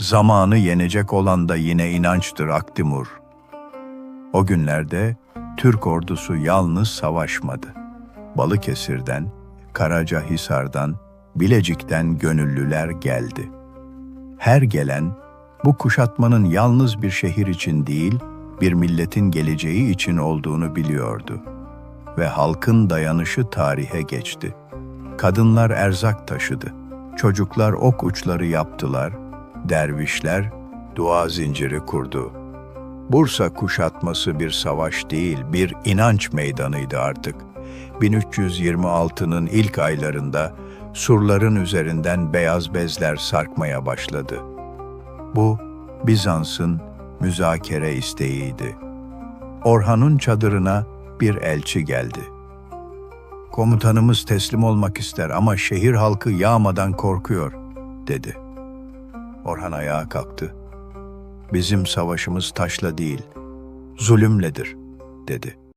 Zamanı yenecek olan da yine inançtır Aktimur. O günlerde Türk ordusu yalnız savaşmadı. Balıkesir'den, Karacahisar'dan, Bilecik'ten gönüllüler geldi. Her gelen bu kuşatmanın yalnız bir şehir için değil, bir milletin geleceği için olduğunu biliyordu. Ve halkın dayanışı tarihe geçti. Kadınlar erzak taşıdı. Çocuklar ok uçları yaptılar. Dervişler dua zinciri kurdu. Bursa kuşatması bir savaş değil, bir inanç meydanıydı artık. 1326'nın ilk aylarında surların üzerinden beyaz bezler sarkmaya başladı. Bu Bizans'ın müzakere isteğiydi. Orhan'ın çadırına bir elçi geldi. Komutanımız teslim olmak ister ama şehir halkı yağmadan korkuyor, dedi. Orhan ayağa kalktı. Bizim savaşımız taşla değil, zulümledir, dedi.